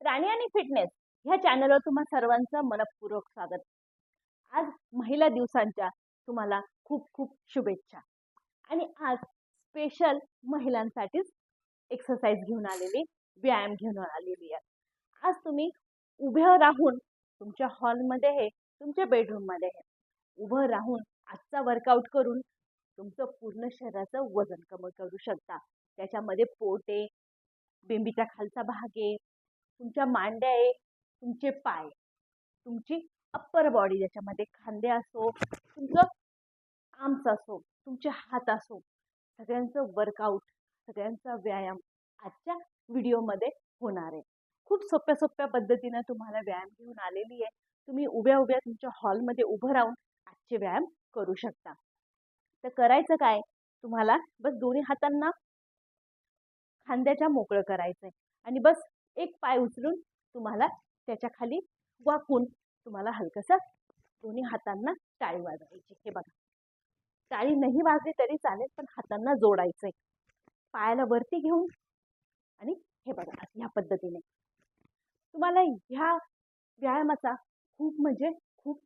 राणी आणि फिटनेस ह्या चॅनलवर तुम्हा सर्वांचं मनपूर्वक स्वागत. आज महिला दिवसांच्या तुम्हाला खूप खूप शुभेच्छा. आणि आज स्पेशल महिलांसाठीच एक्सरसाइज घेऊन आलेली व्यायाम घेऊन आलेली आहे. आज तुम्ही उभं राहून तुमच्या हॉलमध्ये हे तुमच्या बेडरूममध्ये हे उभं राहून आजचा वर्कआउट करून तुमचं पूर्ण शरीराचं वजन कमी करू शकता. त्याच्यामध्ये पोटे बिंबीच्या बेंबीचा खालचा भाग आहे तुमच्या मांड्या आहे तुमचे पाय तुमची अप्पर बॉडी ज्याच्यामध्ये खांदे असो तुमचं आर्म्स असो तुमचे हात असो सगळ्यांचं वर्कआउट सगळ्यांचा व्यायाम आजच्या व्हिडिओमध्ये होणार आहे. खूप सोप्या सोप्या पद्धतीनं तुम्हाला व्यायाम घेऊन आलेली आहे. तुम्ही उभ्या उभ्या तुमच्या हॉलमध्ये उभं राहून आजचे व्यायाम करू शकता. तर करायचं काय? तुम्हाला बस दोन्ही हातांना खांद्याच्या मोकळं करायचं आहे आणि बस एक पाय उचलून तुम्हाला त्याच्याखाली वाकून तुम्हाला हलकंसं दोन्ही हातांना टाळी वाजवायची. हे बघा. टाळी नाही वाजली तरी चालेल पण हातांना जोडायचं आहे पायाला वरती घेऊन आणि हे बघा ह्या पद्धतीने. तुम्हाला ह्या व्यायामाचा खूप म्हणजे खूप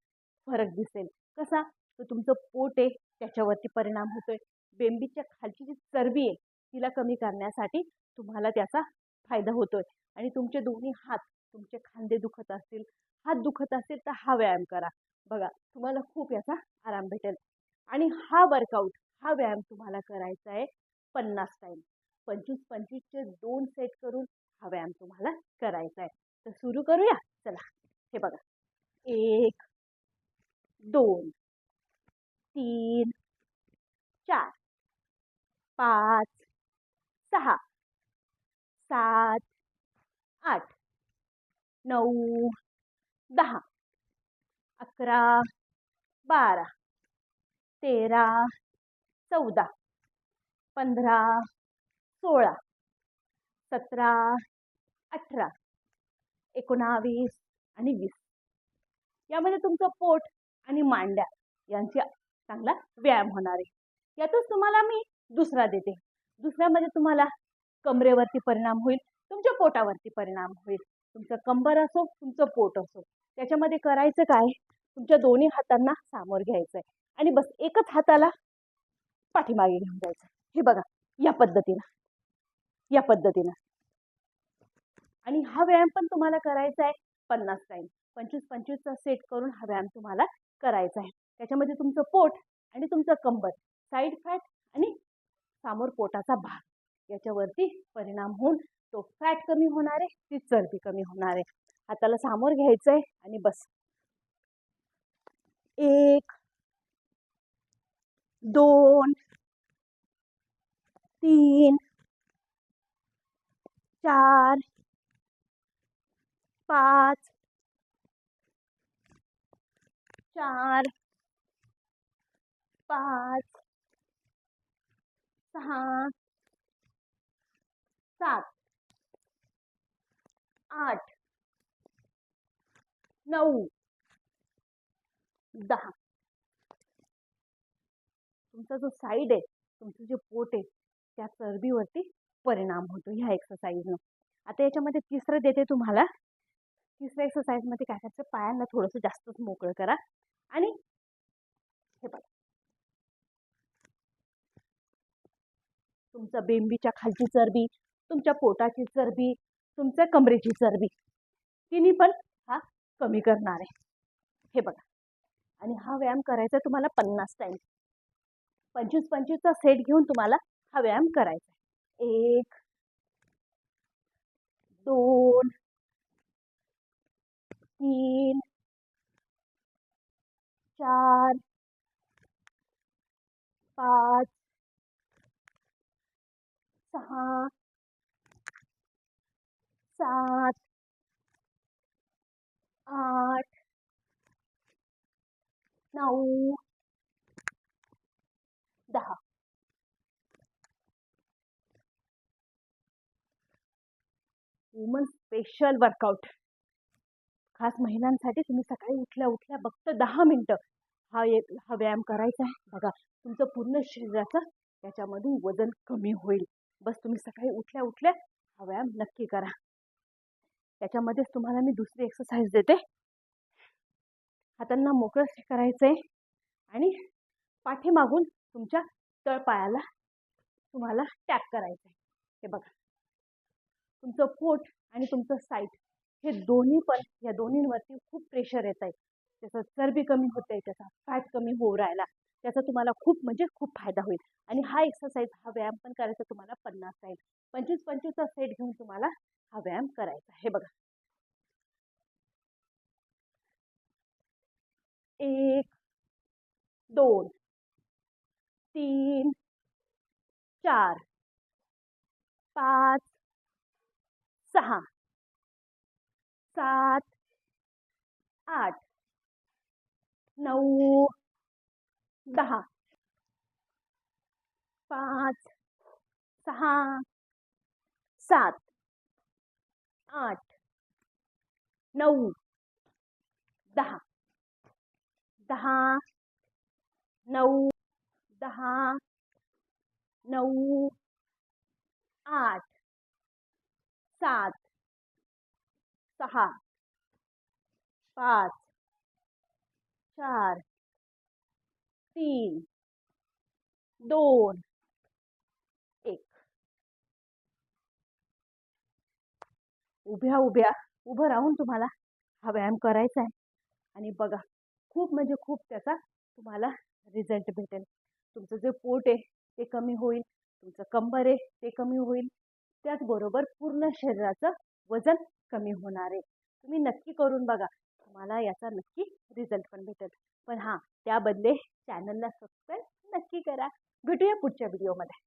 फरक दिसेल. कसा? तर तुमचं पोट आहे त्याच्यावरती परिणाम होतोय. बेंबीच्या खालची जी चरबी आहे तिला कमी करण्यासाठी तुम्हाला त्याचा फायदा होतोय. आणि तुमचे दोन्ही हात तुमचे खांदे दुखत असतील हात दुखत असतील तर हा व्यायाम करा. बघा तुम्हाला खूप याचा आराम भेटेल. आणि हा वर्कआउट हा व्यायाम तुम्हाला करायचा आहे पन्नास टाईम पंचवीस पंचवीसचे दोन सेट करून हा व्यायाम तुम्हाला करायचा आहे. तर सुरू करूया? चला हे बघा. एक दोन तीन चार पाच सहा. सात आठ नऊ दहा अकरा बारा तेरा चौदा पंधरा सोळा सतरा अठरा एकोणावीस आणि वीस. यामध्ये तुमचं पोट आणि मांड्या यांचा चांगला व्यायाम होणार आहे. यातच तुम्हाला मी दुसरा देते. दुसऱ्यामध्ये तुम्हाला कमरेवरती परिणाम होईल तुमच्या पोटावरती परिणाम होईल. तुमचं कंबर असो तुमचं पोट असो. त्याच्यामध्ये करायचं काय? तुमच्या दोन्ही हातांना सामोर घ्यायचं आहे आणि बस एकच हाताला पाठीमागे घेऊन जायचं. हे बघा या पद्धतीनं. या पद्धतीनं. आणि हा व्यायाम पण तुम्हाला करायचा आहे पन्नास टाईम पंचवीस पंचवीसचा सेट करून हा व्यायाम तुम्हाला करायचा आहे त्याच्यामध्ये तुमचं पोट आणि तुमचं कंबर साईड फॅट आणि सामोर पोटाचा भाग. याच्यावरती परिणाम होऊन तो फॅट कमी होणार आहे ती चरबी कमी होणार आहे. हाताला सामोर घ्यायचं आहे आणि बस. एक दोन तीन चार पाच चार पाच सहा सात आठ नऊ दहा. तुमचा जो साईड आहे तुमचं जे पोट आहे त्या चरबीवरती परिणाम होतो ह्या एक्सरसाइजनं आता याच्यामध्ये तिसरं देते तुम्हाला. तिसऱ्या एक्सरसाइजमध्ये काय करायचं? पायांना थोडंसं जास्तच मोकळं करा. आणि हे बघा. तुमचं बेंबीच्या खालची चरबी तुमच्या पोटाची चरबी तुमच्या कमरेची चरबी. तिन्ही पण हा कमी करणार आहे. हे बघा. आणि हा व्यायाम करायचा तुम्हाला पन्नास टाईम पंचवीस पंचवीसचा सेट घेऊन तुम्हाला हा व्यायाम करायचा आहे. एक दोन तीन चार पाच सहा सात आठ। नऊ। दहा। वुमन स्पेशल वर्कआउट खास महिलांसाठी तुम्ही सकाळी उठल्या उठल्या फक्त दहा मिनटं हा एक हा व्यायाम करायचा आहे. बघा तुमचं पूर्ण शरीराचं त्याच्यामधून वजन कमी होईल. बस तुम्ही सकाळी उठल्या उठल्या हा व्यायाम नक्की करा. याच्यामध्येच तुम्हाला मी दुसरी एक्सरसाइज देते. हातांना मोकळं करायचं आहे आणि पाठीमागून तुमच्या तळपायाला तुम्हाला टॅप करायचं आहे हे बघा. तुमचं पोट आणि तुमचं साईट हे दोन्ही पण या दोन्हींवरती खूप प्रेशर येत आहे त्याचं चरबी कमी होते त्याचा फॅट कमी होऊ राहिला. त्याचा तुम्हाला खूप म्हणजे खूप फायदा होईल. आणि हा एक्सरसाइज हा व्यायाम पण करायचा तुम्हाला पन्नास राहील पंचवीस पंचवीसचा सेट घेऊन तुम्हाला हा व्यायाम करायचा. हे बघा. एक दोन तीन, चार, पाच सहा सात, आठ नऊ दहा, पाच सहा सात, आठ नऊ दहा। दहा नऊ दहा नऊ आठ सात सहा पाच चार तीन दोन एक. उभ्या उभ्या उभं राहून तुम्हाला हा व्यायाम करायचा आहे. आणि बघा खूप म्हणजे खूप त्याचा तुम्हाला रिझल्ट भेटेल. तुमचं जे पोट आहे ते कमी होईल. तुमचं कंबर आहे ते कमी होईल. त्याचबरोबर पूर्ण शरीराचं वजन कमी होणार आहे. तुम्ही नक्की करून बघा. तुम्हाला याचा नक्की रिझल्ट पण भेटेल. पण हां त्याबदले चॅनलला सबस्क्राईब नक्की करा. भेटूया पुढच्या व्हिडिओमध्ये